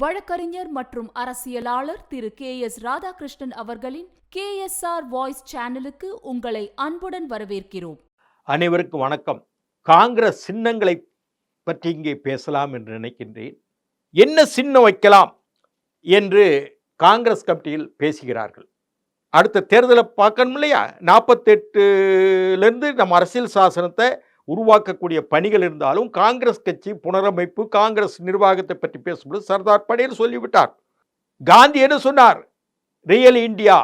வழக்கறிஞர் மற்றும் அரசியலாளர் திரு கே எஸ் ராதாகிருஷ்ணன் அவர்களின் கே எஸ் ஆர் வாய்ஸ் சேனலுக்கு உங்களை அன்புடன் வரவேற்கிறோம். அனைவருக்கும் வணக்கம். காங்கிரஸ் சின்னங்களை பற்றி இங்கே பேசலாம் என்று நினைக்கின்றேன். என்ன சின்னம் வைக்கலாம் என்று காங்கிரஸ் கமிட்டியில் பேசுகிறார்கள். அடுத்த தேர்தலை பார்க்கணும் இல்லையா நாற்பத்தெட்டுலேருந்து நம்ம அரசியல் சாசனத்தை உருவாக்கக்கூடிய பணிகள் இருந்தாலும் காங்கிரஸ் கட்சி புனரமைப்பு காங்கிரஸ் நிர்வாகத்தை பற்றி பேசும்போது சர்தார் படேல் சொல்லிவிட்டார். காந்தி என்ன சொன்னார்? ரியல் இந்தியா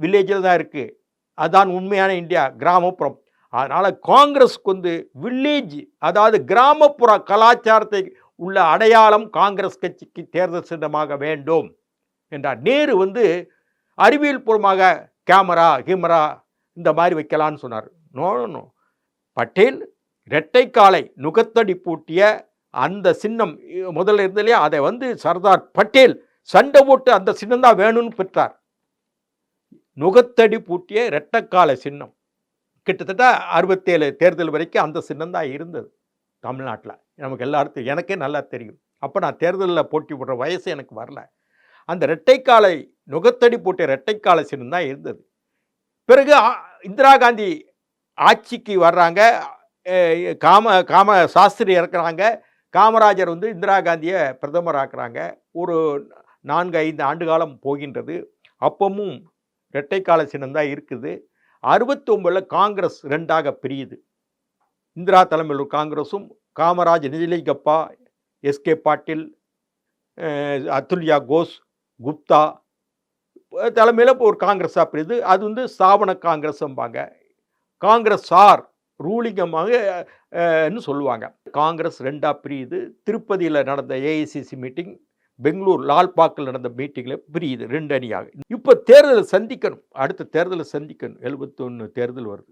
வில்லேஜில் தான் இருக்குது அதுதான் உண்மையான இந்தியா கிராமப்புறம். அதனால் காங்கிரஸ்க்கு வந்து வில்லேஜ் அதாவது கிராமப்புற கலாச்சாரத்தை உள்ள அடையாளம் காங்கிரஸ் கட்சிக்கு தேர்தல் சின்னமாக வேண்டும் என்றார். நேரு வந்து அறிவியல் பூர்வமாக கேமரா கிமரா இந்த மாதிரி வைக்கலான்னு சொன்னார். நோ நோ பட்டேல் இரட்டைக்காலை நுகத்தடி பூட்டிய அந்த சின்னம் முதல்ல இருந்தலையா அதை வந்து சர்தார் பட்டேல் சண்டை போட்டு அந்த சின்னம் தான் வேணும்னு பெற்றார். நுகத்தடி பூட்டிய இரட்டைக்கால சின்னம். கிட்டத்தட்ட அறுபத்தேழு தேர்தல் வரைக்கும் அந்த சின்னம் தான் இருந்தது தமிழ்நாட்டில். நமக்கு எல்லாருக்கும் எனக்கே நல்லா தெரியும். அப்போ நான் தேர்தலில் போட்டி போடுற வயசு எனக்கு வரல. அந்த இரட்டைக்காலை நுகத்தடி போட்டிய இரட்டைக்கால சின்னம் தான் இருந்தது. பிறகு இந்திரா காந்தி ஆட்சிக்கு வர்றாங்க. காம காம சாஸ்திரி இறக்குறாங்க. காமராஜர் வந்து இந்திரா காந்தியை பிரதமர் ஆக்குறாங்க ஒரு நான்கு ஐந்து ஆண்டு காலம் போகின்றது. அப்பவும் இரட்டைக்கால சின்னம் தான் இருக்குது. அறுபத்தொம்பதில் காங்கிரஸ் ரெண்டாக பிரியுது. இந்திரா தலைமையில் ஒரு காங்கிரஸும் காமராஜ் நிதிலிங்கப்பா எஸ்கே பாட்டில் அத்துல்யா கோஸ் குப்தா தலைமையில் இப்போ ஒரு காங்கிரஸாக பிரியுது. அது வந்து ஸ்தாபன காங்கிரஸ்ம்பாங்க. காங்கிரஸ் சார் ரூலிங்கமாக ன்னு சொல்லுவாங்க. காங்கிரஸ் ரெண்டாக பிரியுது. திருப்பதியில் நடந்த ஏஐசிசி மீட்டிங் பெங்களூர் லால்பாக்கில் நடந்த மீட்டிங்கில் பிரியுது ரெண்டு அணியாக. இப்போ தேர்தலை சந்திக்கணும். அடுத்த தேர்தலை சந்திக்கணும். எழுபத்தொன்று தேர்தல் வருது.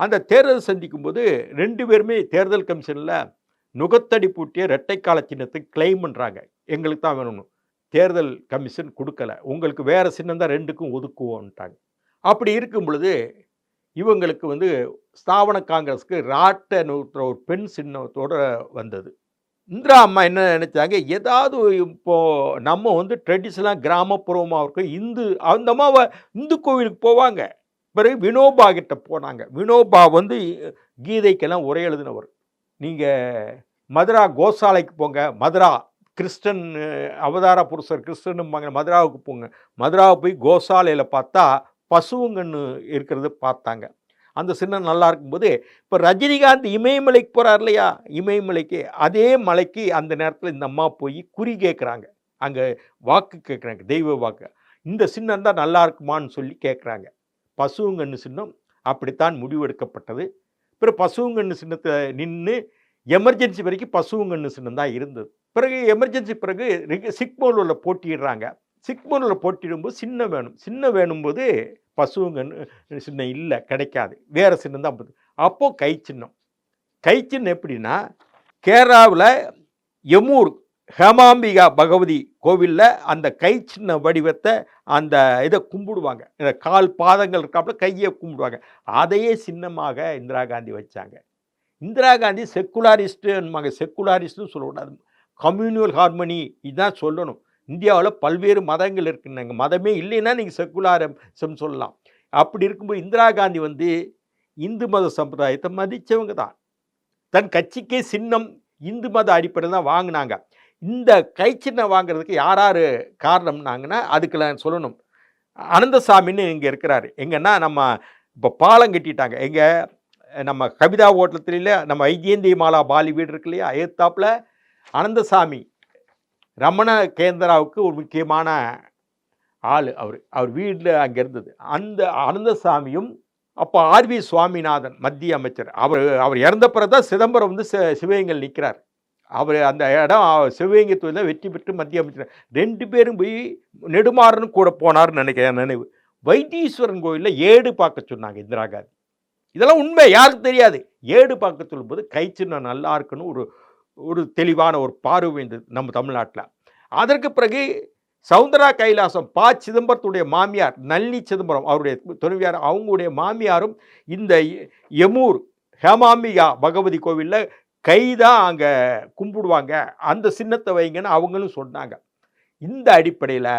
அந்த தேர்தல் சந்திக்கும் போது ரெண்டு பேருமே தேர்தல் கமிஷனில் நுகத்தடி பூட்டிய இரட்டைக்கால சின்னத்தை கிளைம் பண்ணுறாங்க எங்களுக்கு தான் வேணும்னு. தேர்தல் கமிஷன் கொடுக்கல. உங்களுக்கு வேறு சின்னம் தான் ரெண்டுக்கும் ஒதுக்குவோன்ட்டாங்க அப்படி இருக்கும் பொழுது இவங்களுக்கு வந்து ஸ்தாபன காங்கிரஸுக்கு ராட்ட ஒரு பெண் சின்னத்தோட வந்தது. இந்திரா அம்மா என்ன நினைச்சாங்க? ஏதாவது இப்போது நம்ம வந்து ட்ரெடிஷ்னலாக கிராமப்புறமாக இருக்கும் இந்து அந்த அம்மாவை இந்து கோவிலுக்கு போவாங்க. பிறகு வினோபா கிட்ட போனாங்க. வினோபா வந்து கீதைக்கெல்லாம் உரை எழுதினவர். நீங்கள் மதுரா கோசாலைக்கு போங்க மதுரா கிறிஸ்டன் அவதார புருஷர் கிறிஸ்டனும்பாங்க மதுராவுக்கு போங்க. மதுராவை போய் கோசாலையில் பார்த்தா பசுவுங்கன்னு இருக்கிறது பார்த்தாங்க. அந்த சின்னம் நல்லா இருக்கும்போது இப்போ ரஜினிகாந்த் இமயமலைக்கு போகிறார் இல்லையா? இமயமலைக்கு அதே மலைக்கு அந்த நேரத்தில் இந்த அம்மா போய் குறி கேட்குறாங்க அங்கே வாக்கு கேட்குறாங்க தெய்வ வாக்கு. இந்த சின்னம் தான் நல்லா இருக்குமான்னு சொல்லி கேட்குறாங்க பசுங்கன்னு சின்னம் அப்படித்தான் முடிவெடுக்கப்பட்டது. பிறகு பசுங்கன்னு சின்னத்தை நின்று எமர்ஜென்சி வரைக்கும் பசுங்கன்னு சின்னம் தான் இருந்தது. பிறகு எமர்ஜென்சி பிறகு ரிக- சிக்மோலூரில் போட்டிடுறாங்க சிக்மோலூரில் போட்டிடும்போது சின்ன வேணும். சின்ன வேணும்போது பசுங்கன்னு சின்னம் இல்லை கிடைக்காது. வேறு சின்னம் தான் போகுது. அப்போது கை சின்னம். கை சின்னம் எப்படின்னா கேரளாவில் எமூர் ஹேமாம்பிகா பகவதி கோவிலில் அந்த கை சின்ன வடிவத்தை அந்த இதை கும்பிடுவாங்க. இந்த கால் பாதங்கள் இருக்காப்புல கையை கும்பிடுவாங்க. அதையே சின்னமாக இந்திரா காந்தி வச்சாங்க. இந்திரா காந்தி செக்குலாரிஸ்ட்டுன்பாங்க செக்குலாரிஸ்ட்னு சொல்லக்கூடாது. கம்யூனியல் ஹார்மனி இதுதான் சொல்லணும். இந்தியாவில் பல்வேறு மதங்கள் இருக்குன்னாங்க மதமே இல்லைன்னா நீங்கள் செக்குலாரிசம் சொல்லலாம். அப்படி இருக்கும்போது இந்திரா காந்தி வந்து இந்து மத சம்பிரதாயத்தை மதித்தவங்க தான். தன் கட்சிக்கே சின்னம் இந்து மத அடிப்படையில் தான் வாங்கினாங்க. இந்த கை சின்னம் வாங்குறதுக்கு யார் யார் காரணம்னாங்கன்னா அதுக்கு நான் சொல்லணும். அனந்தசாமின்னு இங்கே இருக்கிறாரு. எங்கன்னா நம்ம இப்போ பாலம் கட்டிட்டாங்க. எங்கே நம்ம கவிதா ஓட்டத்தில் நம்ம ஐஜேந்தி மாலா பாலி வீடு இருக்கு இல்லையா? ஏத்தாப்பில் அனந்தசாமி ரமண கேந்திராவுக்கு ஒரு முக்கியமான ஆள் அவர். அவர் வீட்டில் அங்கே இருந்தது. அந்த அனந்தசாமியும் அப்போ ஆர்வி சுவாமிநாதன் மத்திய அமைச்சர். அவர் அவர் இறந்த பிறகு தான் சிதம்பரம் வந்து சிவகங்கையில் நிற்கிறார் அவர் அந்த இடம் சிவகங்கை தொழிலில் வெற்றி பெற்று மத்திய அமைச்சர். ரெண்டு பேரும் போய் நெடுமாறன் கூட போனார்னு நினைக்கிறேன் நினைவு. வைத்தீஸ்வரன் கோயிலில் ஏடு பார்க்க சொன்னாங்க இந்திரா காந்தி. இதெல்லாம் உண்மை யாருக்கு தெரியாது. ஏடு பார்க்க சொல்லும்போது கை நல்லா இருக்குன்னு ஒரு ஒரு தெளிவான ஒரு பார்வை இருந்தது நம்ம தமிழ்நாட்டில். அதற்கு பிறகு சவுந்தரா கைலாசம் ப. சிதம்பரத்துடைய மாமியார் நல்லி சிதம்பரம் அவருடைய துணைவியார் அவங்களுடைய மாமியாரும் இந்த எமூர் ஹேமாம்பிகா பகவதி கோவிலில் கை தான் அங்கே கும்பிடுவாங்க. அந்த சின்னத்தை வைங்கன்னு அவங்களும் சொன்னாங்க. இந்த அடிப்படையில்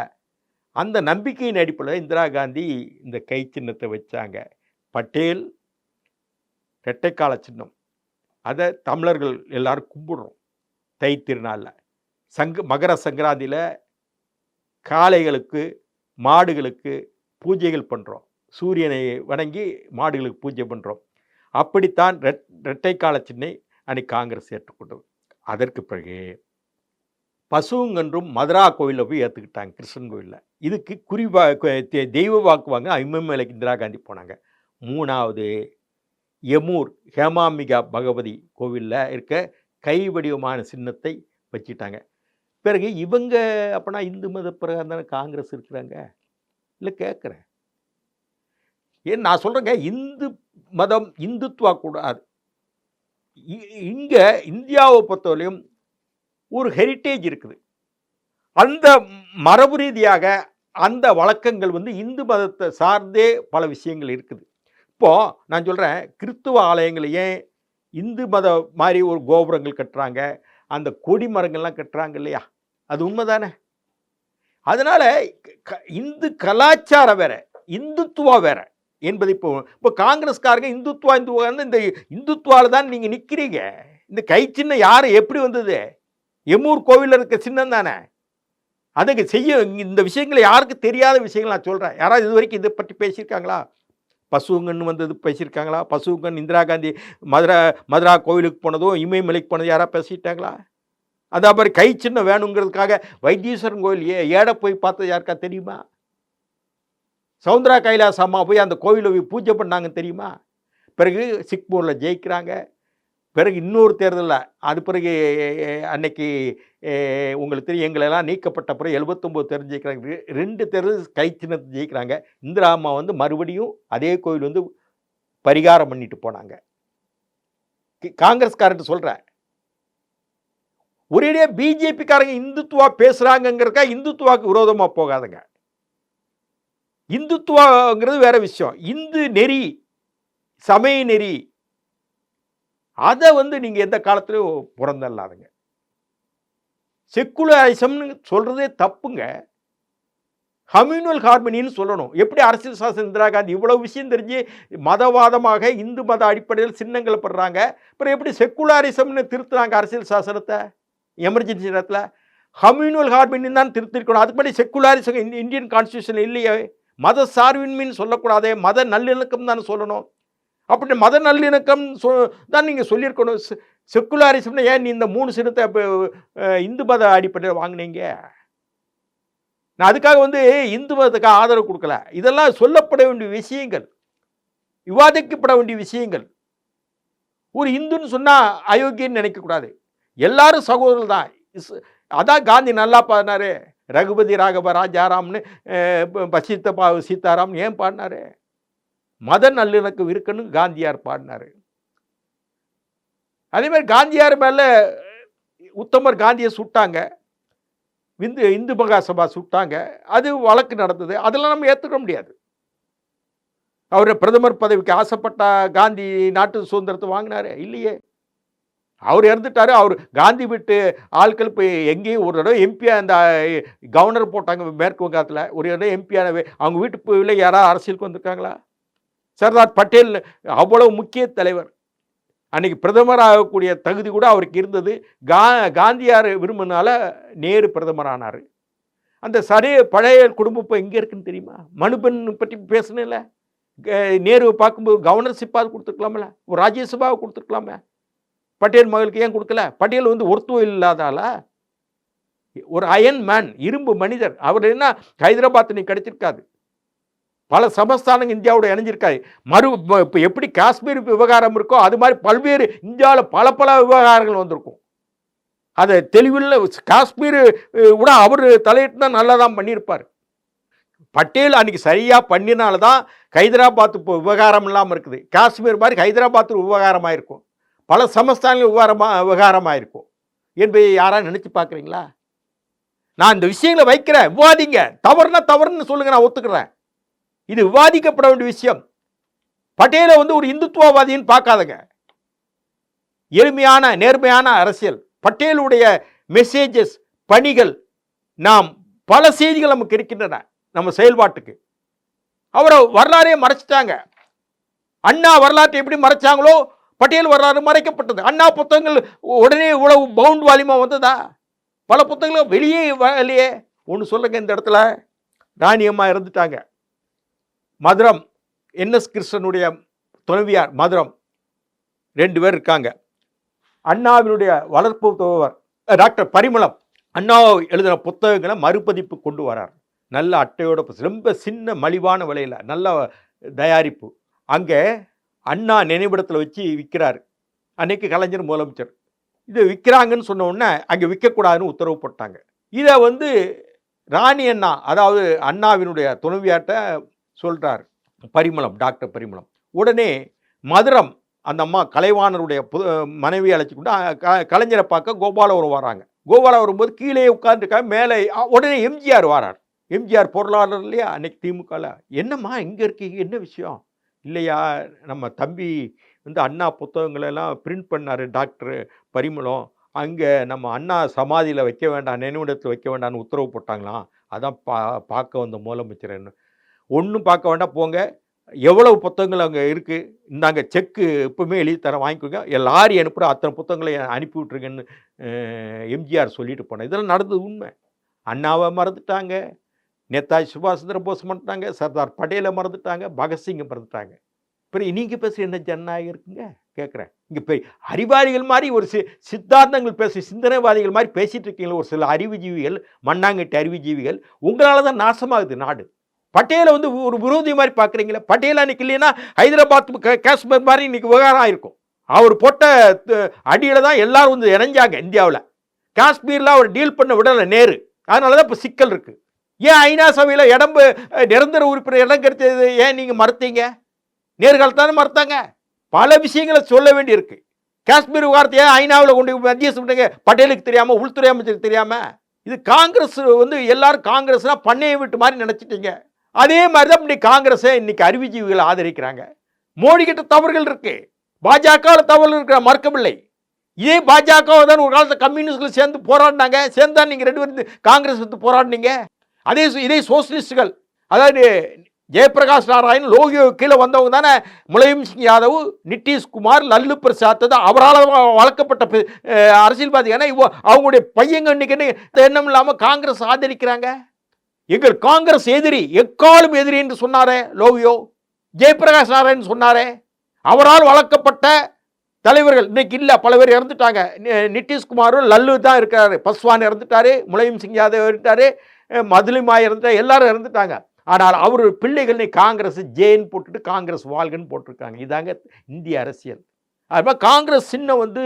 அந்த நம்பிக்கையின் அடிப்படையில் இந்திரா காந்தி இந்த கை சின்னத்தை வச்சாங்க. பட்டேல் ரெட்டைக்கால சின்னம். அதை தமிழர்கள் எல்லாரும் கும்பிடுறோம். தை திருநாளில். சங்க மகர சங்கராந்தியில் காளைகளுக்கு மாடுகளுக்கு பூஜைகள் பண்ணுறோம் சூரியனை வணங்கி மாடுகளுக்கு பூஜை பண்ணுறோம் அப்படித்தான் ரெட் கால சின்னை அன்னைக்கு காங்கிரஸ் ஏற்றுக்கொண்டது அதற்கு பிறகு பசுங்கன்றும் மதுரா கோவிலில் போய் ஏற்றுக்கிட்டாங்க கிருஷ்ணன் கோவிலில். இதுக்கு குறிவா தெ- தெய்வ வாக்கு வாங்க ஐம்மேலைக்கு இந்திரா காந்தி போனாங்க. மூணாவது எமூர் ஹேமாம்பிகா பகவதி கோவிலில் இருக்க கை வடிவமான சின்னத்தை வச்சிட்டாங்க. பிறகு இவங்க அப்பனா இந்து மத பிரகாரம் தானே காங்கிரஸ் இருக்கிறாங்க? இல்லை கேட்குறேன் ஏன் நான் சொல்கிறேங்க இந்து மதம் இந்துத்துவா கூடாது. இங்கே இந்தியாவை பொறுத்தவரையும் ஒரு ஹெரிட்டேஜ் இருக்குது. அந்த மரபு ரீதியாக அந்த வழக்கங்கள் வந்து இந்து மதத்தை சார்ந்தே பல விஷயங்கள் இருக்குது. இப்போது நான் சொல்கிறேன் கிறித்துவ ஆலயங்களையே இந்து மத மாதிரி ஒரு கோபுரங்கள் கட்டுறாங்க. அந்த கொடி மரங்கள்லாம் கட்டுறாங்க இல்லையா? அது உண்மைதானே? அதனால் இந்து கலாச்சாரம் வேற இந்துத்துவா வேற என்பது இப்போ இப்போ காங்கிரஸ்காரங்க இந்துத்துவா இந்துவா இந்த இந்துத்துவாவில் தான் நீங்கள் நிற்கிறீங்க இந்த கை சின்னம் யார்? எப்படி வந்தது? எம்மூர் கோவிலில் இருக்க சின்னம் தானே? அதுக்கு செய்ய இந்த விஷயங்களை யாருக்கு தெரியாத விஷயங்கள் நான் சொல்கிறேன் யாராவது இது வரைக்கும் இதை பற்றி பேசியிருக்காங்களா? பசுங்கன்னு வந்தது பேசியிருக்காங்களா? பசுங்கன் இந்திரா காந்தி மதுரா மதுரா கோவிலுக்கு போனதும் இமயமலைக்கு போனது யாராவது பேசிட்டாங்களா? அதே மாதிரி கை சின்ன வேணுங்கிறதுக்காக வைத்தீஸ்வரன் கோயில் ஏ ஏட போய் பார்த்தது யாருக்கா தெரியுமா? சவுந்தரா கைலாஸ் அம்மா போய் அந்த கோவிலை போய் பூஜை பண்ணாங்க தெரியுமா? பிறகு சிக்பூரில் ஜெயிக்கிறாங்க. பிறகு இன்னொரு தேர்தலில் அது பிறகு அன்னைக்கு உங்களுக்கு தெரியும் எங்களெல்லாம் நீக்கப்பட்ட பிறகு எழுபத்தொம்போது தேர்தல் ஜெயிக்கிறாங்க. ரெண்டு தேர்தல் கை சின்னத்தை ஜெயிக்கிறாங்க. இந்திரா அம்மா வந்து மறுபடியும் அதே கோயில் வந்து பரிகாரம் பண்ணிட்டு போனாங்க. கி- காங்கிரஸ்காரர்கிட்ட சொல்கிறேன் ஒரேடியாக பிஜேபிக்காரங்க இந்துத்துவா பேசுகிறாங்கங்கிறக்கா இந்துத்துவாக்கு விரோதமாக போகாதுங்க. இந்துத்துவாங்கிறது வேற விஷயம். இந்து நெறி சமய நெறி அதை வந்து நீங்கள் எந்த காலத்துலையும் புறந்தள்ளாதுங்க. செக்குலரிசம்னு சொல்கிறதே தப்புங்க. கம்யூனல் ஹார்மனின்னு சொல்லணும். எப்படி அரசியல் சாசன இந்திரா காந்தி இவ்வளோ விஷயம் தெரிஞ்சு மதவாதமாக இந்து மத அடிப்படையில் சின்னங்களை படுறாங்க. அப்புறம் எப்படி செக்குலாரிசம்னு திருத்துறாங்க அரசியல் சாசனத்தை? எமர்ஜென்சி நேரத்தில். கம்யூனல் ஹார்மனின்னு தான் திருத்திருக்கணும். அதுபடி செக்குலாரிசம் இந்தியன் கான்ஸ்டியூஷன் இல்லையே. மத சார்பின்மைன்னு சொல்லக்கூடாதே. மத நல்லிணக்கம் தான் சொல்லணும். அப்படி மத நல்லிணக்கம் சொ தான் நீங்கள் சொல்லியிருக்கணும். செ- செக்குலாரிசம்னா ஏன் நீ இந்த மூணு சின்னத்தை இப்போ இந்து மத அடிப்படையில் வாங்குனீங்க? நான் அதுக்காக வந்து இந்து மதத்துக்கு ஆதரவு கொடுக்கல. இதெல்லாம் சொல்லப்பட வேண்டிய விஷயங்கள். விவாதிக்கப்பட வேண்டிய விஷயங்கள். ஒரு இந்துன்னு சொன்னால் அயோக்கியன்னு நினைக்கக்கூடாது. எல்லாரும் சகோதரர்கள் தான். அதான் காந்தி நல்லா பாடினாரு. ரகுபதி ராகவ ராஜாராம்னு சீத்தப்பா ப- பா சீதாராம் ஏன் பாடினாரு? மத நல்லிணக்கம் இருக்குன்னு காந்தியார் பாடினாரு. அதேமாதிரி காந்தியார் மேலே உத்தமர் காந்தியை சுட்டாங்க. இந்து இந்து மகாசபா சுட்டாங்க. அது வழக்கு நடந்தது. அதெல்லாம் நம்ம ஏற்றுக்க முடியாது. அவர் பிரதமர் பதவிக்கு ஆசைப்பட்ட காந்தி நாட்டு சுதந்திரத்தை வாங்கினாரு? இல்லையே. அவர் இறந்துட்டார். அவர் காந்தி விட்டு ஆட்கள் இப்போ எங்கேயும் ஒரு தடவை எம்பியாக அந்த கவர்னர் போட்டாங்க மேற்கு வங்காளத்தில். ஒரு தடவை எம்பியான அவங்க வீட்டுக்குள்ள யாராவது அரசியலுக்கு வந்திருக்காங்களா? சர்தார் பட்டேல் அவ்வளவு முக்கிய தலைவர். அன்னைக்கு பிரதமர் ஆகக்கூடிய தகுதி கூட அவருக்கு இருந்தது. கா காந்தியார் விரும்பினால நேரு பிரதமர் ஆனார் அந்த சரி பழைய குடும்பம் இப்போ எங்கே இருக்குன்னு தெரியுமா? மனுபன் பற்றி பேசணும்ல நேருவை பார்க்கும்போது கவர்னர்ஷிப்பாக கொடுத்துருக்கலாம்ல. ஒரு ராஜ்யசபாவை கொடுத்துருக்கலாமே. பட்டேல் மகளுக்கு ஏன் கொடுக்கல? பட்டேல் வந்து ஒருத்துவம் இல்லாதால ஒரு அயன் மேன் இரும்பு மனிதர். அவர் என்ன ஹைதராபாத் நீ கிடைச்சிருக்காது. பல சமஸ்தானங்கள் இந்தியாவோட இணைஞ்சிருக்காது மறு இப்போ எப்படி காஷ்மீர் விவகாரம் இருக்கோ அது மாதிரி பல்வேறு இந்தியாவில் பல பல விவகாரங்கள் வந்திருக்கும். அதை தெளிவில் காஷ்மீர் கூட அவர் தலையிட்டு தான் நல்லா தான் பண்ணியிருப்பார். பட்டேல் அன்றைக்கி சரியாக பண்ணினால தான் ஹைதராபாத் இப்போ விவகாரம் இல்லாமல் இருக்குது. காஷ்மீர் மாதிரி ஹைதராபாத் விவகாரமாக இருக்கும் பல சமஸ்தானங்கள் விவகாரமாக விவகாரமாக இருக்கும் என்பதை யாராவது நினச்சி பார்க்குறீங்களா? நான் இந்த விஷயங்களை வைக்கிறேன். விவாதிங்க. தவறுனா தவறுன்னு சொல்லுங்க நான் ஒத்துக்கிறேன். இது விவாதிக்கப்பட வேண்டிய விஷயம். பட்டேலை வந்து ஒரு இந்துத்துவவாதின்னு பார்க்காதங்க. எளிமையான நேர்மையான அரசியல். பட்டேலுடைய மெசேஜஸ் பணிகள் நாம் பல செய்திகள் நமக்கு இருக்கின்றன நம்ம செயல்பாட்டுக்கு. அவரை வரலாறே மறைச்சிட்டாங்க. அண்ணா வரலாற்றை எப்படி மறைச்சாங்களோ பட்டியல் வரலாறு மறைக்கப்பட்டது. அண்ணா புத்தகங்கள் உடனே இவ்வளவு பவுண்ட் வால்யூமா வந்ததா? பல புத்தகங்கள் வெளியே வரலையே. ஒன்று சொல்லுங்க இந்த இடத்துல. ராணியம்மா இறந்துட்டாங்க மதுரம் என்எஸ் கிருஷ்ணனுடைய துணைவியார் மதுரம். ரெண்டு பேர் இருக்காங்க. அண்ணாவினுடைய வளர்ப்பு துறவர் டாக்டர் பரிமளம். அண்ணா எழுதின புத்தகங்களை மறுபதிப்பு கொண்டு வரார். நல்ல அட்டையோட ரொம்ப சின்ன மலிவான விலையில் நல்ல தயாரிப்பு. அங்கே அண்ணா நினைவிடத்தில் வச்சு விற்கிறாரு அன்னைக்கு கலைஞர் முதலமைச்சர். இது விற்கிறாங்கன்னு சொன்ன உடனே அங்கே விற்கக்கூடாதுன்னு உத்தரவு போட்டாங்க. இதை வந்து ராணி அண்ணா அதாவது அண்ணாவினுடைய துணைவியாட்ட சொல்கிறார் பரிமளம் டாக்டர் பரிமளம். உடனே மதுரம் அந்த அம்மா கலைவாணருடைய புது மனைவி அழைச்சி கொண்டு க- கலைஞரை பார்க்க கோபாலவர் வராங்க. கோபாலம் வரும்போது கீழே உட்காந்துருக்காங்க மேலே உடனே எம்ஜிஆர் வரார். எம்ஜிஆர் பொருளாளர் இல்லையா அன்னைக்கு திமுகவில் என்னம்மா இங்கே இருக்கீங்க என்ன விஷயம்? இல்லையா நம்ம தம்பி வந்து அண்ணா புத்தகங்களை எல்லாம் பிரிண்ட் பண்ணார் டாக்டர் பரிமளம். அங்கே நம்ம அண்ணா சமாதியில் வைக்க வேண்டாம் நினைவிடத்தில் வைக்க வேண்டாம்னு உத்தரவு போட்டாங்களாம். அதான் பா பார்க்க வந்த முதலமைச்சர் என்ன ஒன்றும் பார்க்க வேண்டாம் போங்க. எவ்வளவு புத்தகங்கள் அங்கே இருக்குது இந்தாங்க செக்கு எப்பவுமே எழுதி தரேன் வாங்கிக்கோங்க எல்லாரும் அனுப்புகிற அத்தனை புத்தகங்களை அனுப்பி விட்ருங்கன்னு எம்ஜிஆர் சொல்லிட்டு போனேன் இதெல்லாம் நடந்தது உண்மை. அண்ணாவை மறந்துட்டாங்க. நேதாஜி சுபாஷ் சந்திர போஸ் மறந்துட்டாங்க. சர்தார் பட்டேலை மறந்துட்டாங்க. பகத்சிங்கை மறந்துட்டாங்க. அப்புறம் நீங்கள் பேச என்ன ஜனநாயகம் இருக்குங்க? கேட்குறேன். இங்கே பெரிய அறிவாளிகள் மாதிரி ஒரு சி சித்தாந்தங்கள் பேசி சிந்தனைவாதிகள் மாதிரி பேசிகிட்டு இருக்கீங்களா ஒரு சில அறிவுஜீவிகள் மண்ணாங்கட்டி அறிவுஜீவிகள் உங்களால் தான் நாசமாகுது நாடு. பட்டேலை வந்து ஒரு விரோதி மாதிரி பார்க்குறீங்களே பட்டேல் அன்னைக்கு இல்லைன்னா ஹைதராபாத் காஷ்மீர் மாதிரி இன்னைக்கு விவகாரம் ஆயிருக்கும். அவர் போட்ட அடியில் தான் எல்லாரும் வந்து இணைஞ்சாங்க இந்தியாவில். காஷ்மீரில் அவர் டீல் பண்ண விடலை நேரு. அதனால தான் இப்போ சிக்கல் இருக்குது ஏன் ஐநா சபையில் இடம்பு நிரந்தர உறுப்பினர் இடம் கிடைச்சது ஏன் நீங்கள் மறுத்தீங்க? நேர்காலத்தானே மறுத்தாங்க. பல விஷயங்களை சொல்ல வேண்டியிருக்கு. காஷ்மீர் விவகாரத்தை ஏன் ஐநாவில் கொண்டு மத்திய சொல்றீங்க பட்டேலுக்கு தெரியாமல் உள்துறை அமைச்சருக்கு தெரியாமல் இது காங்கிரஸ் வந்து எல்லாரும் காங்கிரஸ்னால் பண்ணையை விட்டு மாதிரி நினச்சிட்டீங்க. அதே மாதிரி தான் இன்னைக்கு காங்கிரஸை இன்னைக்கு அறிவுஜீவிகளை ஆதரிக்கிறாங்க. மோடி கிட்ட தவறுகள் இருக்கு. பாஜக தவறுகள் இருக்கிற மறுக்கவில்லை. இதே பாஜக தான் ஒரு காலத்தில் கம்யூனிஸ்ட்கள் சேர்ந்து போராடினாங்க. சேர்ந்து தான் நீங்கள் ரெண்டு பேரும் காங்கிரஸ் வந்து போராடினீங்க. அதே இதே சோசியலிஸ்டுகள் அதாவது ஜெயபிரகாஷ் நாராயண் லோகியோ கீழே வந்தவங்க தானே முலயம் சிங் யாதவ் நிதிஷ்குமார் லல்லு பிரசாத் தான் அவரால் வளர்க்கப்பட்ட அரசியல்வாதி ஏன்னா அவங்களுடைய பையங்க இன்னைக்கு எண்ணம் இல்லாமல் காங்கிரஸ் ஆதரிக்கிறாங்க. எங்கள் காங்கிரஸ் எதிரி எக்காலும் எதிரி என்று சொன்னாரே லோகியோ? ஜெயபிரகாஷ் நாராயண் சொன்னாரே. அவரால் வளர்க்கப்பட்ட தலைவர்கள் இன்னைக்கு இல்லை பல பேர் இறந்துட்டாங்க. நிதிஷ்குமாரும் லல்லு தான் இருக்கிறாரு. பஸ்வான் இறந்துட்டாரு முலையம் சிங் யாதவ் இறந்துட்டாரு மதுலிமா இறந்துட்டாரு எல்லாரும் இறந்துட்டாங்க. ஆனால் அவர் பிள்ளைகள் காங்கிரஸ் ஜேன்னு போட்டுட்டு காங்கிரஸ் வாழ்கன்னு போட்டிருக்காங்க. இதாங்க இந்திய அரசியல். அது மாதிரி காங்கிரஸ் சின்னம் வந்து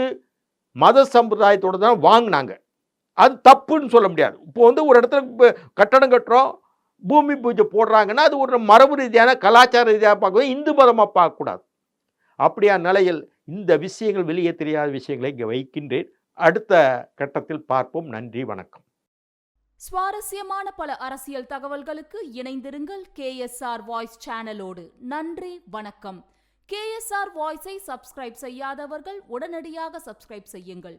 மத சம்பிரதாயத்தோட தான் வாங்கினாங்க. அது தப்புன்னு சொல்ல முடியாது. இப்போ வந்து ஒரு இடத்துல கட்டடம் கட்டுறோம் பூமி பூஜை போடுறாங்கன்னா அது ஒரு மரபு ரீதியான கலாச்சார ரீதியாக பார்க்கவே இந்து மதமாக பார்க்கக்கூடாது. அப்படியான நிலையில் இந்த விஷயங்கள் வெளியே தெரியாத விஷயங்களை இங்கே வைக்கின்றேன். அடுத்த கட்டத்தில் பார்ப்போம். நன்றி வணக்கம். சுவாரஸ்யமான பல அரசியல் தகவல்களுக்கு இணைந்திருங்கள் கேஎஸ்ஆர் வாய்ஸ் சேனலோடு. நன்றி வணக்கம். கேஎஸ்ஆர் வாய்ஸை சப்ஸ்கிரைப் செய்யாதவர்கள் உடனடியாக சப்ஸ்கிரைப் செய்யுங்கள்.